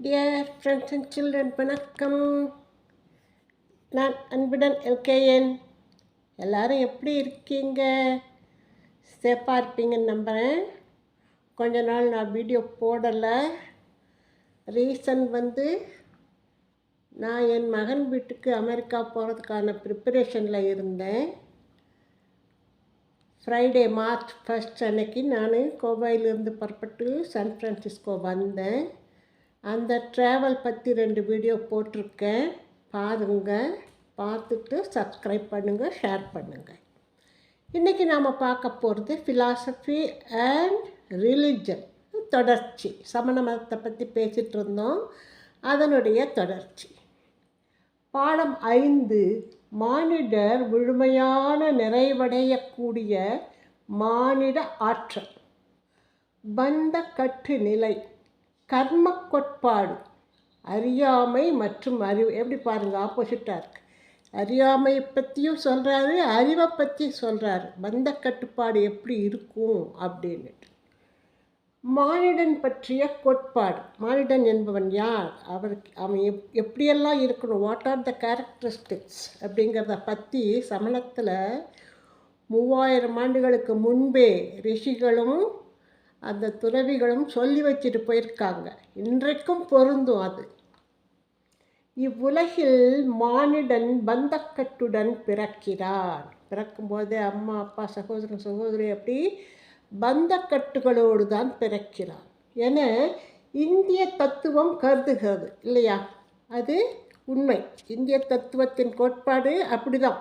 Dear friends and children வணக்கம். நான் அன்புடன் எல்கேஎன். எல்லோரும் எப்படி இருக்கீங்க? சேஃபாக இருப்பீங்கன்னு நம்புகிறேன் கொஞ்ச நாள் நான் வீடியோ போடலை. ரீசன் வந்து நான் என் மகன் வீட்டுக்கு அமெரிக்கா போகிறதுக்கான ப்ரிப்பரேஷனில் இருந்தேன். ஃப்ரைடே மார்ச் ஃபஸ்ட் அன்னைக்கு நான் கோவையிலிருந்து புறப்பட்டு சான் ஃப்ரான்சிஸ்கோ வந்தேன். அந்த ட்ராவல் பற்றி ரெண்டு வீடியோ போட்டிருக்கேன். பாருங்கள் பார்த்துட்டு சப்ஸ்கிரைப் பண்ணுங்கள் ஷேர் பண்ணுங்கள் இன்றைக்கி நாம் பார்க்க போகிறது ஃபிலாசபி அண்ட் ரிலிஜன் தொடர்ச்சி. சமண மதத்தை பற்றி பேசிகிட்டு இருந்தோம். அதனுடைய தொடர்ச்சி. பாடம் ஐந்து. மானிடர் முழுமையான நிறைவடையக்கூடிய மானிட ஆற்றல். பந்த கட்டு நிலை. கர்ம கோட்பாடு. அறியாமை மற்றும் அறிவு. எப்படி பாருங்கள் ஆப்போசிட்டாக இருக்குது அறியாமையை பற்றியும் சொல்கிறாரு அறிவை பற்றி சொல்கிறாரு பந்த கட்டுப்பாடு எப்படி இருக்கும் அப்படின்னுட்டு. மானிடன் பற்றிய கோட்பாடு. மானிடன் என்பவன் யார்? அவருக்கு அவன் எப் எப்படியெல்லாம் இருக்கணும்? வாட் ஆர் த கேரக்டரிஸ்டிக்ஸ் அப்படிங்கிறத பற்றி சமணத்தில் மூவாயிரம் ஆண்டுகளுக்கு முன்பே ரிஷிகளும் அந்த துறவிகளும் சொல்லி வச்சுட்டு போயிருக்காங்க. இன்றைக்கும் பொருந்தும் அது. இவ்வுலகில் மானிடன் பந்தக்கட்டுடன் பிறக்கிறான் பிறக்கும்போதே அம்மா அப்பா சகோதரன் சகோதரி அப்படி பந்தக்கட்டுகளோடு தான் பிறக்கிறான் என இந்திய தத்துவம் கருதுகிறது இல்லையா? அது உண்மை. இந்திய தத்துவத்தின் கோட்பாடு அப்படிதான்.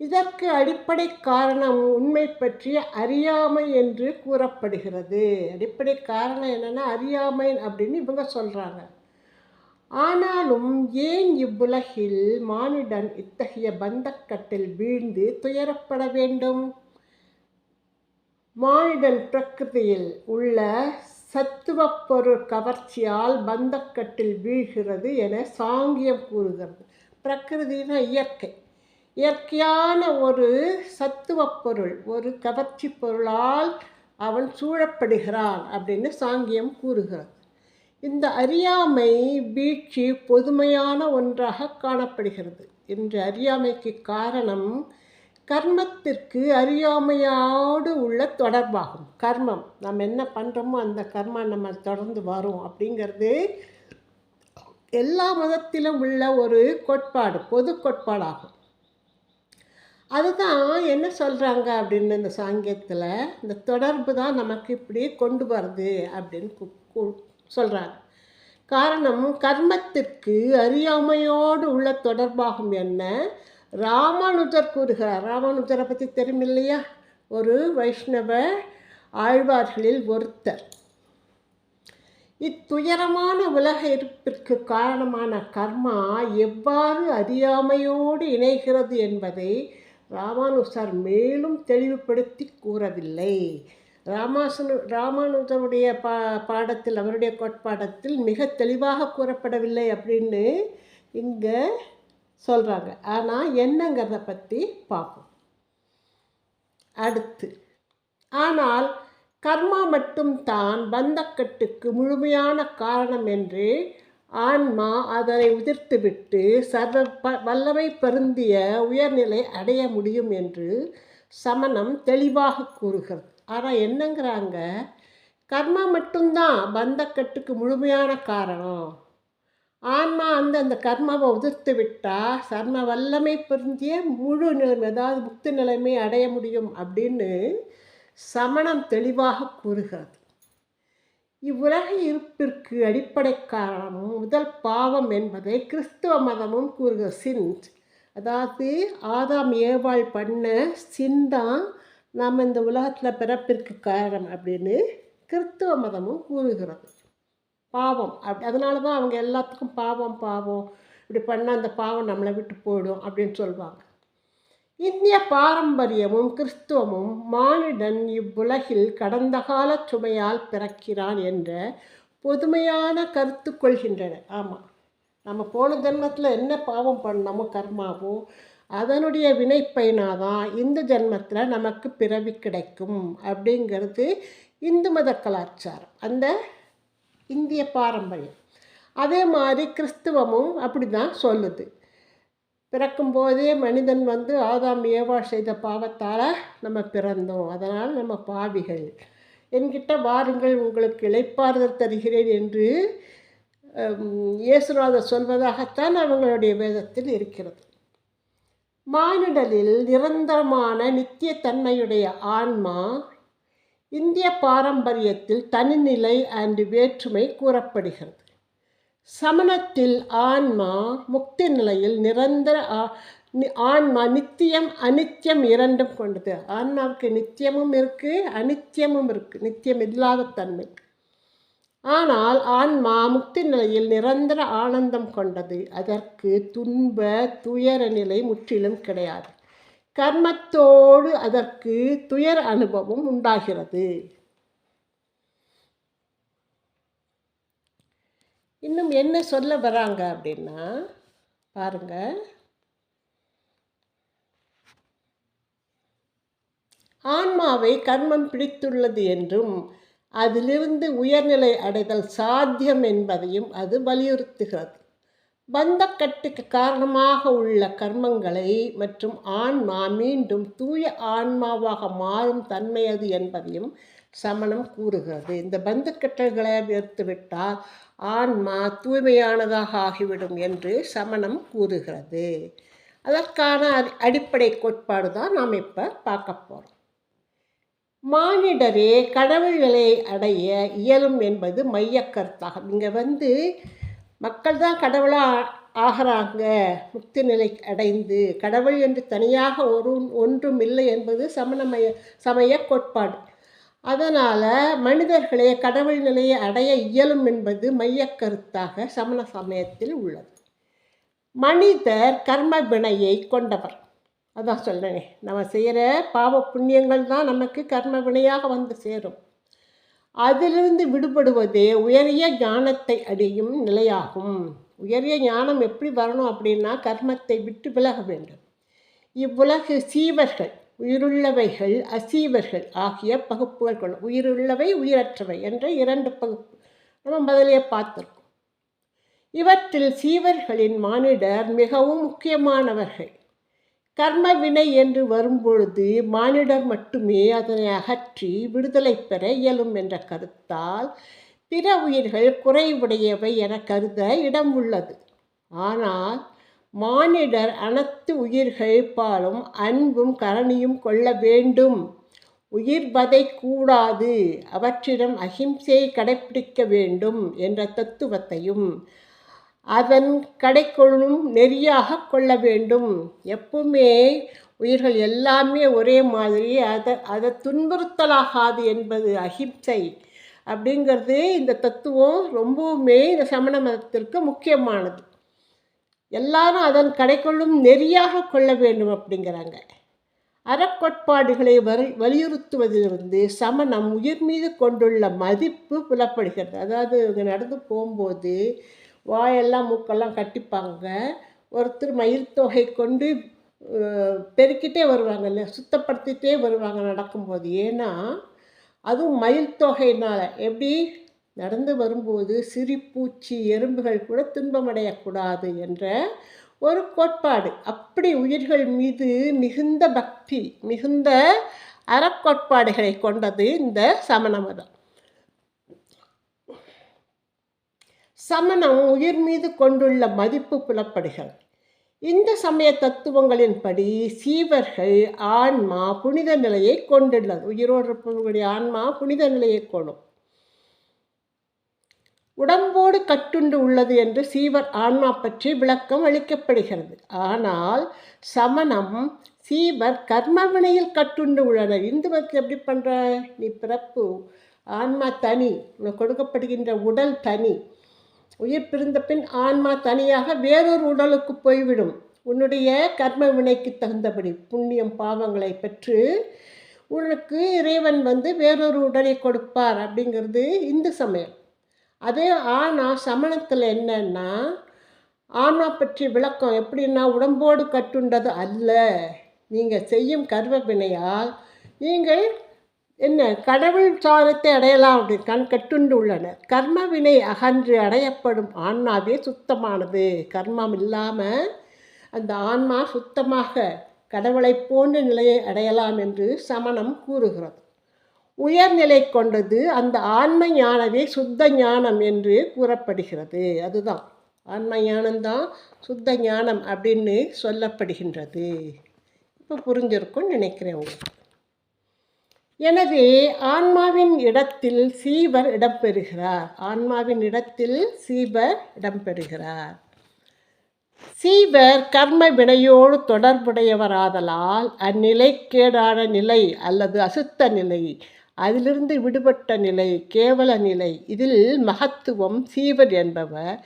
இதற்கு அடிப்படை காரணம் உண்மை பற்றிய அறியாமை என்று கூறப்படுகிறது. அடிப்படை காரணம் என்னென்னா அறியாமை அப்படின்னு இவங்க சொல்கிறாங்க ஆனாலும் ஏன் இவ்வுலகில் மானிடன் இத்தகைய பந்தக்கட்டில் வீழ்ந்து துயரப்பட வேண்டும்? மானிடன் பிரகிருதியில் உள்ள சத்துவ பொருள் கவர்ச்சியால் பந்தக்கட்டில் வீழ்கிறது என சாங்கியம் கூறுகிறது. பிரகிருதினா இயற்கை. இயற்கையான ஒரு சத்துவ பொருள் ஒரு கவர்ச்சி பொருளால் அவன் சூழப்படுகிறான் அப்படின்னு சாங்கியம் கூறுகிறது. இந்த அறியாமை வீழ்ச்சி பொதுமையான ஒன்றாக காணப்படுகிறது. என்ற அறியாமைக்கு காரணம் கர்மத்திற்கு அறியாமையோடு உள்ள தொடர்பாகும். கர்மம் நம்ம என்ன பண்ணுறோமோ அந்த கர்மம் நம்ம தொடர்ந்து வரும் அப்படிங்கிறது எல்லா மதத்திலும் உள்ள ஒரு கோட்பாடு பொது கோட்பாடாகும். அதுதான் என்ன சொல்கிறாங்க அப்படின்னு இந்த சாங்கியத்தில் இந்த தொடர்பு தான் நமக்கு இப்படி கொண்டு வருது அப்படின்னு சொல்கிறாங்க காரணம் கர்மத்திற்கு அறியாமையோடு உள்ள தொடர்பாகும் என்ன? ராமானுஜர் கூறுகிறார். ராமானுஜரை பற்றி தெரியும் இல்லையா ஒரு வைஷ்ணவ ஆழ்வார்களில் ஒருத்தர். இத்துயரமான உலக இருப்பிற்கு காரணமான கர்மா எவ்வாறு அறியாமையோடு இணைகிறது என்பதை ராமானுசார் மேலும் தெளிவுபடுத்தி கூறவில்லை. ராமாசனு ராமானுஜருடைய பா பாடத்தில் அவருடைய கோட்பாடத்தில் மிக தெளிவாக கூறப்படவில்லை அப்படின்னு இங்கே சொல்கிறாங்க ஆனால் என்னங்கிறத பற்றி பார்ப்போம். அடுத்து ஆனால் கர்மா மட்டும்தான் பந்தக்கட்டுக்கு முழுமையான காரணம் என்று ஆன்மா அதனை உதிர்த்துவிட்டு சர்வ ப வல்லமை பருந்திய உயர்நிலை அடைய முடியும் என்று சமணம் தெளிவாக கூறுகிறது. ஆனால் என்னங்கிறாங்க? கர்மா மட்டும்தான் பந்தக்கட்டுக்கு முழுமையான காரணம். ஆன்மா அந்த அந்த கர்மாவை உதிர்த்து விட்டால் சர்ம வல்லமை பொருந்திய முழு நிலைமை அதாவது முக்தி நிலைமை அடைய முடியும் அப்படின்னு சமணம் தெளிவாக கூறுகிறது. இவ்வுலக இருப்பிற்கு அடிப்படை காரணமும் முதல் பாவம் என்பதை கிறிஸ்துவ மதமும் கூறுகிற சின் அதாவது ஆதாம் ஏவாள் பண்ண சின் தான் நாம் இந்த உலகத்தில் பிறப்பிற்கு காரணம் அப்படின்னு கிறிஸ்துவ மதமும் கூறுகிறது. பாவம். அப்படி அதனால தான் அவங்க எல்லாத்துக்கும் பாவம் பாவம். இப்படி பண்ணால் அந்த பாவம் நம்மளை விட்டு போயிடும் அப்படின்னு சொல்லுவாங்க இந்திய பாரம்பரியமும் கிறிஸ்துவமும் மானிடன் இவ்வுலகில் கடந்த கால சுமையால் பிறக்கிறான் என்ற பொதுமையான கருத்து கொள்கின்றன. ஆமாம் நம்ம போன ஜென்மத்தில் என்ன பாவம் பண்ணமோ கர்மாவோ அதனுடைய வினைப்பைனாதான் இந்த ஜென்மத்தில் நமக்கு பிறவி கிடைக்கும் அப்படிங்கிறது இந்து மத கலாச்சாரம். அந்த இந்திய பாரம்பரியம். அதே மாதிரி கிறிஸ்துவமும் அப்படி தான் சொல்லுது. பிறக்கும்போதே மனிதன் வந்து ஆதாம் ஏவா செய்த பாவத்தால் நம்ம பிறந்தோம். அதனால் நம்ம பாவிகள். என்கிட்ட வாருங்கள் உங்களுக்கு இழைப்பாறுதல் தருகிறேன் என்று இயேசுநாதர் சொல்வதாகத்தான் அவங்களுடைய வேதத்தில் இருக்கிறது. மானிடலில் நிரந்தரமான நித்திய தன்மையுடைய ஆன்மா இந்திய பாரம்பரியத்தில் தனிநிலை அண்டு வேற்றுமை கூறப்படுகிறது. சமணத்தில் ஆன்மா முக்தி நிலையில் நிரந்தர ஆன்மா நித்தியம் அனித்தியம் இரண்டும் கொண்டது. ஆன்மாவுக்கு நித்தியமும் இருக்குது அனித்தியமும் இருக்குது நித்தியம் இல்லாத தன்மை. ஆனால் ஆன்மா முக்தி நிலையில் நிரந்தர ஆனந்தம் கொண்டது. அதற்கு துன்ப துயர நிலை முற்றிலும் கிடையாது. கர்மத்தோடு அதற்கு துயர் அனுபவம் உண்டாகிறது. இன்னும் என்ன சொல்ல வராங்க அப்படின்னா பாருங்க. ஆன்மாவை கர்மம் பிடித்துள்ளது என்றும் அதிலிருந்து உயர்நிலை அடைதல் சாத்தியம் என்பதையும் அது வலியுறுத்துகிறது. பந்தக்கட்டுக்கு காரணமாக உள்ள கர்மங்களை மற்றும் ஆன்மா மீண்டும் தூய ஆன்மாவாக மாறும் தன்மை அது என்பதையும் சமணம் கூறுகிறது. இந்த பந்துக்கட்டல்களை விட்டால் ஆன்மா தூய்மையானதாக ஆகிவிடும் என்று சமணம் கூறுகிறது. அதற்கான அடிப்படை கோட்பாடு தான் நாம் இப்போ பார்க்க போகிறோம் மானிடரே கடவுள்களை அடைய இயலும் என்பது மையக்கருத்தாகும் இங்கே வந்து மக்கள் தான் கடவுளாக ஆகிறாங்க. முக்தி நிலை அடைந்து கடவுள் என்று தனியாக ஒரு ஒன்றும் இல்லை என்பது சமணமய சமய கோட்பாடு. அதனால் மனிதர்களே கடவுள் நிலையை அடைய இயலும் என்பது மையக்கருத்தாக சமண சமயத்தில் உள்ளது. மனிதர் கர்ம வினையை கொண்டவர். அதான் சொல்கிறேனே நம்ம செய்கிற பாவ புண்ணியங்கள் தான் நமக்கு கர்ம வினையாக வந்து சேரும். அதிலிருந்து விடுபடுவதே உயரிய ஞானத்தை அடையும் நிலையாகும். உயரிய ஞானம் எப்படி வரணும் அப்படின்னா கர்மத்தை விட்டு விலக வேண்டும். இவ்வுலகு சீவர்கள் உயிருள்ளவைகள் அசீவர்கள் ஆகிய பகுப்புகள் கொள்ளும். உயிருள்ளவை உயிரற்றவை என்ற இரண்டு பகுப்பு நம்ம முதலே பார்த்துருக்கோம். இவற்றில் சீவர்களின் மானிடர் மிகவும் முக்கியமானவர்கள். கர்ம வினை என்று வரும்பொழுது மானிடர் மட்டுமே அதனை அகற்றி விடுதலை பெற இயலும் என்ற கருத்தால் பிற உயிர்கள் குறைவுடையவை என கருத இடம் உள்ளது. ஆனால் மானிடர் அனைத்து உயிர்கள் பாலும் அன்பும் கரணியும் கொள்ள வேண்டும். உயிர்வதை கூடாது அவற்றிடம் அகிம்சையை கடைப்பிடிக்க வேண்டும் என்ற தத்துவத்தையும் அதன் கடைக்கொள்ளும் நெறியாக கொள்ள வேண்டும். எப்பவுமே உயிர்கள் எல்லாமே ஒரே மாதிரி அதை அதை துன்புறுத்தலாகாது என்பது அகிம்சை. அப்படிங்கிறது இந்த தத்துவம் ரொம்பவுமே இந்த சமண மதத்திற்கு முக்கியமானது. எல்லாரும் அதன் கடைக்குள்ளும் நெறியாக கொள்ள வேண்டும் அப்படிங்கிறாங்க. அறக்கோட்பாடுகளை வரி வலியுறுத்துவதிலிருந்து சமணம் உயிர் மீது கொண்டுள்ள மதிப்பு புலப்படுகிறது. அதாவது இங்கே நடந்து போகும்போது வாயெல்லாம் மூக்கெல்லாம் கட்டிப்பாங்க. ஒருத்தர் மயில் தொகை கொண்டு பெருக்கிட்டே வருவாங்க சுத்தப்படுத்திட்டே வருவாங்க நடக்கும்போது. ஏன்னா அதுவும் மயில் தொகையினால். எப்படி? நடந்து வரும்போது சிரிப்பூச்சி பூச்சி எறும்புகள் கூட துன்பமடையக்கூடாது என்ற ஒரு கோட்பாடு. அப்படி உயிர்கள் மீது மிகுந்த பக்தி மிகுந்த அறக்கோட்பாடுகளை கொண்டது இந்த சமண மதம் சமணம் உயிர் மீது கொண்டுள்ள மதிப்பு புலப்படுகிறது. இந்த சமய தத்துவங்களின்படி சீவர்கள் ஆன்மா புனித நிலையை கொண்டுள்ளது. உயிரோடு இருப்பவர்களுடைய ஆன்மா புனித நிலையை கொள்ளும். உடம்போடு கட்டுண்டு உள்ளது என்று சீவர் ஆன்மா பற்றி விளக்கம் அளிக்கப்படுகிறது. ஆனால் சமணம் சீவர் கர்மவினையில் கட்டுண்டு உள்ளனர். இந்து மதத்தில் எப்படி பண்ணுற நீ பிறப்பு. ஆன்மா தனி. உனக்கு கொடுக்கப்படுகின்ற உடல் தனி. உயிர் பிரிந்த பின் ஆன்மா தனியாக வேறொரு உடலுக்கு போய்விடும். உன்னுடைய கர்ம வினைக்கு தகுந்தபடி புண்ணியம் பாவங்களை பெற்று உனக்கு இறைவன் வந்து வேறொரு உடலை கொடுப்பார் அப்படிங்கிறது இந்து சமயம். அதே ஆனால் சமணத்தில் என்னன்னா ஆன்மா பற்றி விளக்கம் எப்படின்னா உடம்போடு கட்டுண்டது அல்ல. நீங்கள் செய்யும் கர்வ வினையால் நீங்கள் என்ன கடவுள் சாரத்தை அடையலாம் அப்படி கண் கட்டுண்டு உள்ளனர். கர்மவினை அகன்று அடையப்படும் ஆன்மாவே சுத்தமானது. கர்மம் இல்லாமல் அந்த ஆன்மா சுத்தமாக கடவுளைப் போன்ற நிலையை அடையலாம் என்று சமணம் கூறுகிறது. உயர்நிலை கொண்டது அந்த ஆன்ம ஞானமே சுத்த ஞானம் என்று கூறப்படுகிறது. அதுதான். ஆன்ம ஞானம்தான் சுத்த ஞானம் அப்படின்னு சொல்லப்படுகின்றது. இப்போ புரிஞ்சிருக்கும்னு நினைக்கிறேன் உங்களுக்கு. எனவே ஆன்மாவின் இடத்தில் சீவர் இடம்பெறுகிறார். ஆன்மாவின் இடத்தில் சீவர் இடம்பெறுகிறார். சீவர் கர்ம வினையோடு தொடர்புடையவராதலால் அந்நிலைக்கேடான நிலை அல்லது அசுத்த நிலை அதிலிருந்து விடுபட்ட நிலை கேவல நிலை இதில் மகத்துவம் சீவர் என்பவர்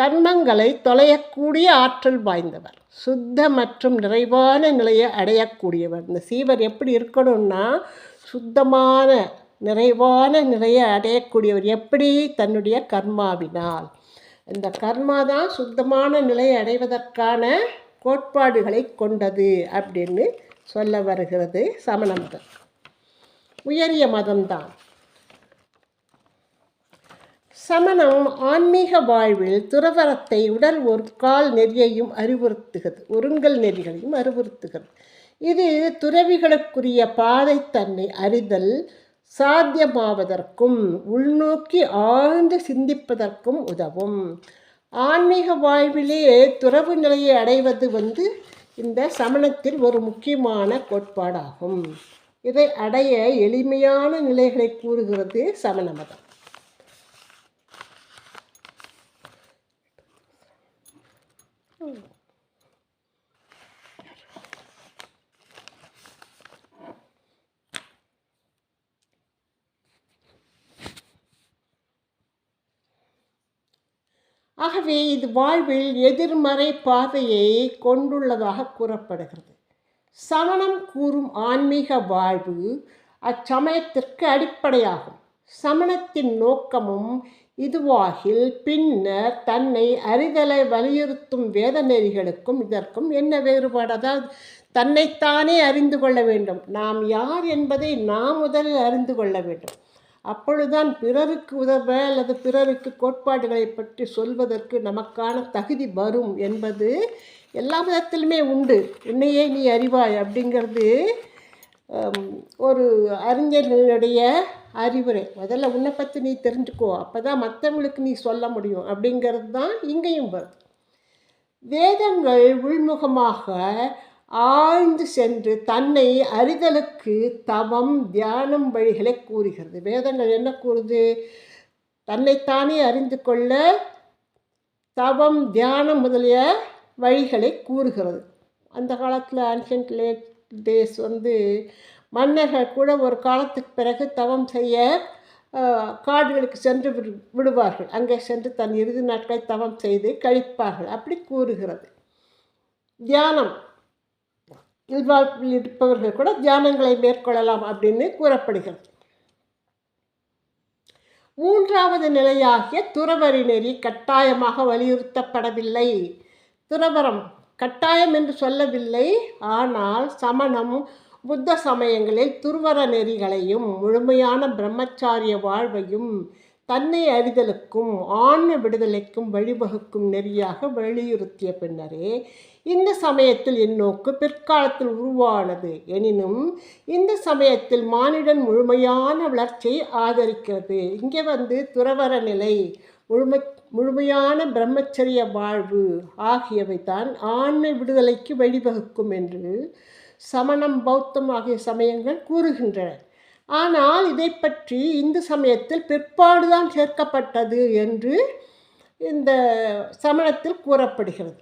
கர்மங்களை தொலையக்கூடிய ஆற்றல் வாய்ந்தவர். சுத்த மற்றும் நிறைவான நிலையை அடையக்கூடியவர். இந்த சீவர் எப்படி இருக்கணும்னா சுத்தமான நிறைவான நிலையை அடையக்கூடியவர் எப்படி தன்னுடைய கர்மாவினால். இந்த கர்மா தான் சுத்தமான நிலையை அடைவதற்கான கோட்பாடுகளை கொண்டது அப்படின்னு சொல்ல வருகிறது சமணம் உயரிய மதம்தான். சமணம் ஆன்மீக வாழ்வில் துறவரத்தை உடல் ஒரு கால் நெறியையும் அறிவுறுத்துகிறது. ஒருங்கல் நெறிகளையும் அறிவுறுத்துகிறது. இது துறவிகளுக்குரிய பாதை தன்னை அறிதல் சாத்தியமாவதற்கும் உள்நோக்கி ஆழ்ந்து சிந்திப்பதற்கும் உதவும். ஆன்மீக வாழ்விலே துறவு நிலையை அடைவது வந்து இந்த சமணத்தில் ஒரு முக்கியமான கோட்பாடாகும். இதை அடைய எளிமையான நிலைகளை கூறுகிறது சமண மதம் ஆகவே இது வாழ்வில் எதிர்மறை பாதையை கொண்டுள்ளதாக கூறப்படுகிறது. சமணம் கூறும் ஆன்மீக வாழ்வு அச்சமயத்திற்கு அடிப்படையாகும். சமணத்தின் நோக்கமும் இதுவாகில் பின்னர் தன்னை அறிதலை வலியுறுத்தும் வேத நெறிகளுக்கும் இதற்கும் என்ன வேறுபாடு? அதாவது தன்னைத்தானே அறிந்து கொள்ள வேண்டும். நாம் யார் என்பதை நாம் முதலில் அறிந்து கொள்ள வேண்டும். அப்பொழுதுதான் பிறருக்கு உதவ அல்லது பிறருக்கு கோட்பாடுகளை பற்றி சொல்வதற்கு நமக்கான தகுதி வரும் என்பது எல்லா விதத்திலுமே உண்டு. உன்னையே நீ அறிவாய் அப்படிங்கிறது ஒரு அறிஞர்களுடைய அறிவுரை. முதல்ல உன்னை பற்றி நீ தெரிஞ்சுக்கோ. அப்போ தான் மற்றவங்களுக்கு நீ சொல்ல முடியும் அப்படிங்கிறது தான் இங்கேயும் வரும். வேதங்கள் உள்முகமாக ஆழ்ந்து சென்று தன்னை அறிதலுக்கு தவம் தியானம் வழிகளை கூறுகிறது. வேதங்கள் என்ன கூறுது? தன்னைத்தானே அறிந்து கொள்ள தவம் தியானம் முதலிய வழிகளை கூறுகிறது. அந்த காலத்தில் ஆன்ஷியன்ட் லேட் டேஸ் வந்து மன்னர்கள் கூட ஒரு காலத்துக்கு பிறகு தவம் செய்ய காடுகளுக்கு சென்று விடு விடுவார்கள். அங்கே சென்று தன் இறுதி நாட்களை தவம் செய்து கழிப்பார்கள். அப்படி கூறுகிறது. தியானம் இல்வாழ்வில் இருப்பவர்கள் கூட தியானங்களை மேற்கொள்ளலாம் அப்படின்னு கூறப்படுகிறது. மூன்றாவது நிலையாகிய துறவரி நெறி கட்டாயமாக வலியுறுத்தப்படவில்லை. துறவரம் கட்டாயம் என்று சொல்லவில்லை. ஆனால் சமணம் புத்த சமயங்களில் துருவர நெறிகளையும் முழுமையான பிரம்மச்சாரிய வாழ்வையும் தன்னை அறிதலுக்கும் ஆன்ம விடுதலைக்கும் வழிவகுக்கும் நெறியாக வலியுறுத்திய பின்னரே இந்த சமயத்தில் இந்நோக்கு பிற்காலத்தில் உருவானது. எனினும் இந்த சமயத்தில் மானிடன் முழுமையான வளர்ச்சியை ஆதரிக்கிறது. இங்கே வந்து துறவர நிலை முழுமை முழுமையான பிரம்மச்சரிய வாழ்வு ஆகியவை தான் ஆண்மை விடுதலைக்கு வழிவகுக்கும் என்று சமணம் பௌத்தம் ஆகிய சமயங்கள் கூறுகின்றன. ஆனால் இதை பற்றி இந்து சமயத்தில் பிற்பாடுதான் சேர்க்கப்பட்டது என்று இந்த சமணத்தில் கூறப்படுகிறது.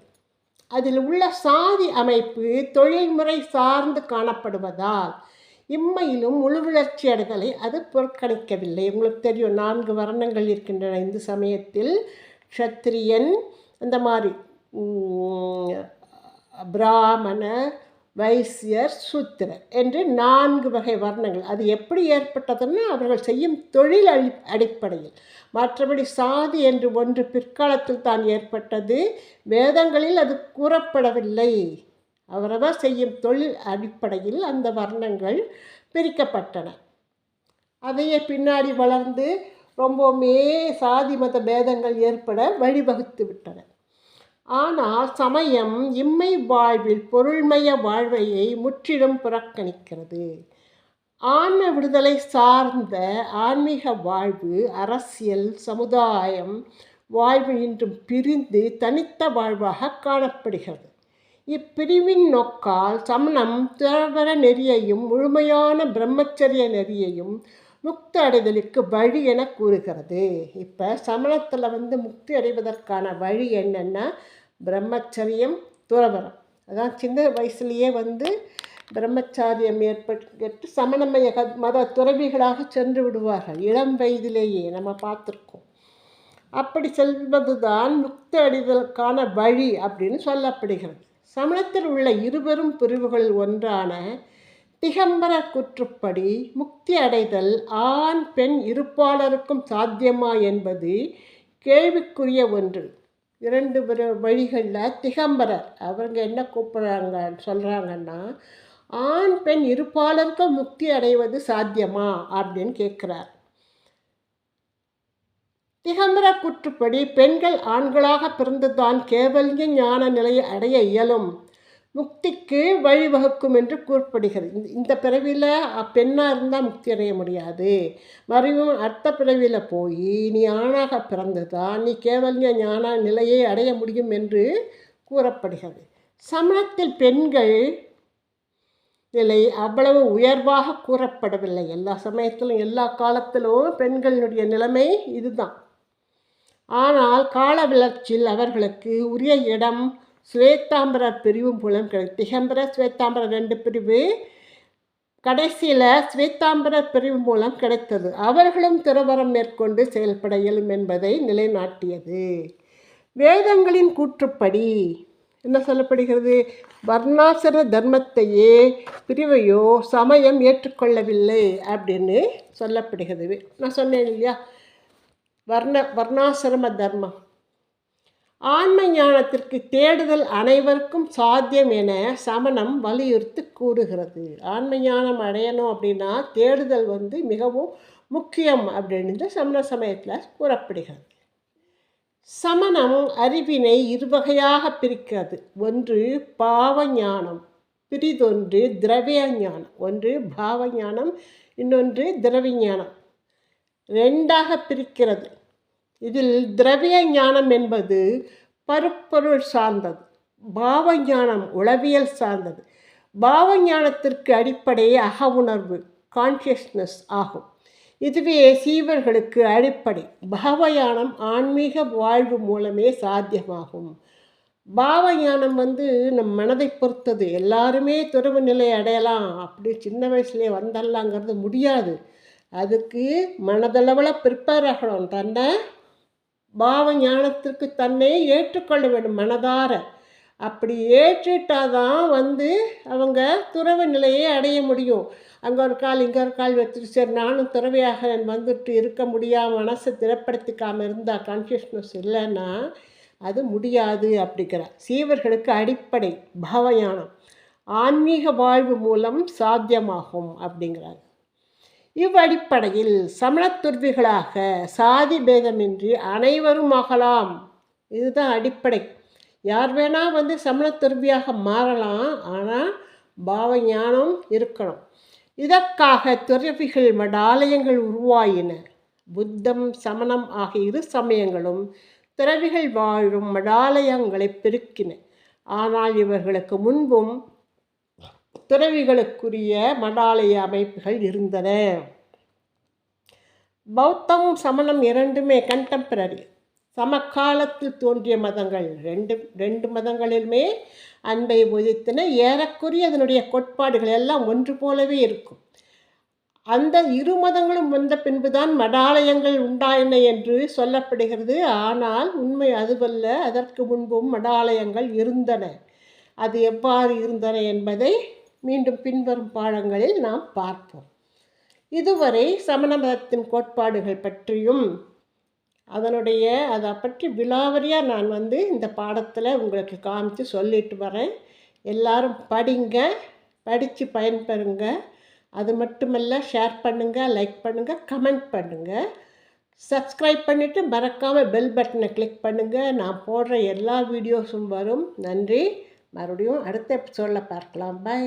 அதில் உள்ள சாதி அமைப்பு தொழில்முறை சார்ந்து காணப்படுவதால் இம்மையிலும் முழுவிழர்ச்சி அடைதலை அது புறக்கணிக்கவில்லை. உங்களுக்கு தெரியும் நான்கு வர்ணங்கள் இருக்கின்றன இந்து சமயத்தில். க்ஷத்திரியன் அந்த மாதிரி பிராமண வைசியர் சூத்திரர் என்று நான்கு வகை வர்ணங்கள். அது எப்படி ஏற்பட்டதுன்னா அவர்கள் செய்யும் தொழில் அடி அடிப்படையில். மற்றபடி சாதி என்று ஒன்று பிற்காலத்தில் தான் ஏற்பட்டது. வேதங்களில் அது கூறப்படவில்லை. அவரவர் செய்யும் தொழில் அடிப்படையில் அந்த வர்ணங்கள் பிரிக்கப்பட்டன. அதையே பின்னாடி வளர்ந்து ரொம்பவுமே சாதி மத பேதங்கள் ஏற்பட வழிவகுத்து விட்டன. ஆனால் சமயம் இம்மை வாழ்வில் பொருள்மய வாழ்வையை முற்றிலும் புறக்கணிக்கிறது. ஆன்ம விடுதலை சார்ந்த ஆன்மீக வாழ்வு அரசியல் சமுதாயம் வாழ்வு இன்றும் பிரிந்து தனித்த வாழ்வாக காணப்படுகிறது. இப்பிரிவின் நோக்கால் சமணம் துறவர நெறியையும் முழுமையான பிரம்மச்சரிய நெறியையும் முக்தி அடைதலுக்கு வழி என கூறுகிறது. இப்போ சமணத்தில் வந்து முக்தி அடைவதற்கான வழி என்னென்னா பிரம்மச்சரியம் துறவரம் அதான் சின்ன வயசுலேயே வந்து பிரம்மச்சாரியம் ஏற்பட்டு சமணமய மத துறவிகளாக சென்று விடுவார்கள். இளம் வயதிலேயே நம்ம பார்த்துருக்கோம். அப்படி செல்வது தான் முக்தி அடைதலுக்கான வழி அப்படின்னு சொல்லப்படுகிறது. சமணத்தில் உள்ள இருவரும் பிரிவுகளில் ஒன்றான திகம்பர குற்றுப்படி முக்தி அடைதல் ஆண் பெண் இருப்பாளருக்கும் சாத்தியமா என்பது கேள்விக்குரிய ஒன்று. இரண்டு வழிகளில் திகம்பரர். அவங்க என்ன கூப்பிட்றாங்க சொல்கிறாங்கன்னா ஆண் பெண் இருப்பாளருக்கும் முக்தி அடைவது சாத்தியமா? அப்படின்னு கேட்குறார். திகம்பர கூற்றுப்படி பெண்கள் ஆண்களாக பிறந்துதான் கேவல்ய ஞான நிலையை அடைய இயலும். முக்திக்கு வழிவகுக்கும் என்று கூறப்படுகிறது. இந்த பிறவியில் பெண்ணாக இருந்தால் முக்தி அடைய முடியாது. மறுபடியும் அடுத்த பிறவியில் போய் நீ ஆணாக பிறந்துதான் நீ கேவல்ய ஞான நிலையை அடைய முடியும் என்று கூறப்படுகிறது. சமணத்தில் பெண்கள் நிலை அவ்வளவு உயர்வாக கூறப்படவில்லை. எல்லா சமயத்திலும் எல்லா காலத்திலும் பெண்களினுடைய நிலைமை இதுதான். ஆனால் கால வளர்ச்சியில் அவர்களுக்கு உரிய இடம் ஸ்வேதாம்பரர் பிரிவு மூலம் கிடைக்கும் திகம்பர ஸ்வேதாம்பர ரெண்டு பிரிவு. கடைசியில் ஸ்வேத்தாம்பரர் பிரிவு மூலம் கிடைத்தது. அவர்களும் துறவரம் மேற்கொண்டு செயல்பட இயலும் என்பதை நிலைநாட்டியது. வேதங்களின் கூற்றுப்படி என்ன சொல்லப்படுகிறது? வர்ணாசிர தர்மத்தையே பிரிவையோ சமயம் ஏற்றுக்கொள்ளவில்லை அப்படின்னு சொல்லப்படுகிறது. நான் சொன்னேன் இல்லையா? வர்ண வர்ணாசிரம தர்மம். ஆன்ம ஞானத்திற்கு தேடுதல் அனைவருக்கும் சாத்தியம் என சமணம் வலியுறுத்தி கூறுகிறது. ஆன்ம ஞானம் அடையணும் அப்படின்னா தேடுதல் வந்து மிகவும் முக்கியம் அப்படின்னு சமண சமயத்தில் கூறப்படுகிறது. சமணம் அறிவினை இருவகையாக பிரிக்கிறது. ஒன்று பாவ ஞானம் பிரிதொன்று திரவிய ஞானம் ஒன்று பாவ ஞானம் இன்னொன்று திரவிஞானம். ரெண்டாக பிரிக்கிறது. இதில் திரவிய ஞானம் என்பது பருப்பொருள் சார்ந்தது பாவ ஞானம் உளவியல் சார்ந்தது. பாவ ஞானத்திற்கு அடிப்படையே அக உணர்வு கான்ஷியஸ்னஸ் ஆகும். இதுவே சீவர்களுக்கு அடிப்படை. பாவயானம் ஆன்மீக வாழ்வு மூலமே சாத்தியமாகும். பாவஞானம் வந்து நம் மனதை பொறுத்தது. எல்லாருமே துறவு நிலை அடையலாம். அப்படி சின்ன வயசுலேயே வந்துடலாங்கிறது முடியாது. அதுக்கு மனதளவில் ப்ரிப்பேர் ஆகணும். தன்னை பாவ ஞானத்திற்கு தன்னை ஏற்றுக்கொள்ள வேண்டும் மனதார. அப்படி ஏற்றுட்டாதான் வந்து அவங்க துறவு நிலையை அடைய முடியும். அங்கே ஒரு கால் இங்கே ஒரு கால் வச்சுட்டு சரி நானும் துறவியாக வந்துட்டு இருக்க முடியாமல் மனசை திறப்படுத்திக்காமல் இருந்தால் கான்ஷியஸ்னஸ் இல்லைன்னா அது முடியாது அப்படிங்கிறார். சீவர்களுக்கு அடிப்படை பாவயானம் ஆன்மீக வாழ்வு மூலம் சாத்தியமாகும் அப்படிங்கிறார். இவ்வடிப்படையில் சமணத்துர்விகளாக சாதி பேதமின்றி அனைவரும் ஆகலாம் இதுதான் அடிப்படை. யார் வேணால் வந்து சமணத்துருவியாக மாறலாம். ஆனால் பாவ ஞானம் இருக்கணும். இதற்காக துறவிகள் மடாலயங்கள் உருவாயின. புத்தம் சமணம் ஆகிய இரு சமயங்களும் துறவிகள் வாழும் மடாலயங்களை பெருக்கின. ஆனால் இவர்களுக்கு முன்பும் துறவிகளுக்குரிய மடாலய அமைப்புகள் இருந்தன. பௌத்தம் சமணம் இரண்டுமே கண்டெம்பரரி சமகாலத்தில் தோன்றிய மதங்கள் ரெண்டு ரெண்டு மதங்களிலுமே அன்பை உதித்தன ஏறக்குரிய அதனுடைய கோட்பாடுகள் எல்லாம் ஒன்று போலவே இருக்கும். அந்த இரு மதங்களும் வந்த பின்புதான் மடாலயங்கள் உண்டாயின என்று சொல்லப்படுகிறது. ஆனால் உண்மை அதுவல்ல அதற்கு முன்பும் மடாலயங்கள் இருந்தன. அது எவ்வாறு இருந்தன என்பதை மீண்டும் பின்வரும் பாடங்களில் நாம் பார்ப்போம். இதுவரை சமண மதத்தின் கோட்பாடுகள் பற்றியும் அதனுடைய அதை பற்றி விலாவரியாக நான் வந்து இந்த பாடத்தில் உங்களுக்கு காமிச்சு சொல்லிட்டு வரேன். எல்லாரும் படிங்க படித்து பயன்பெறுங்க. அது மட்டுமல்ல ஷேர் பண்ணுங்கள் லைக் பண்ணுங்கள் கமெண்ட் பண்ணுங்கள் சப்ஸ்கிரைப் பண்ணிவிட்டு மறக்காமல் பெல் பட்டனை கிளிக் பண்ணுங்கள் நான் போடுற எல்லா வீடியோஸும் வரும். நன்றி. மறுபடியும் அடுத்த எபிசோடில் பார்க்கலாம். பை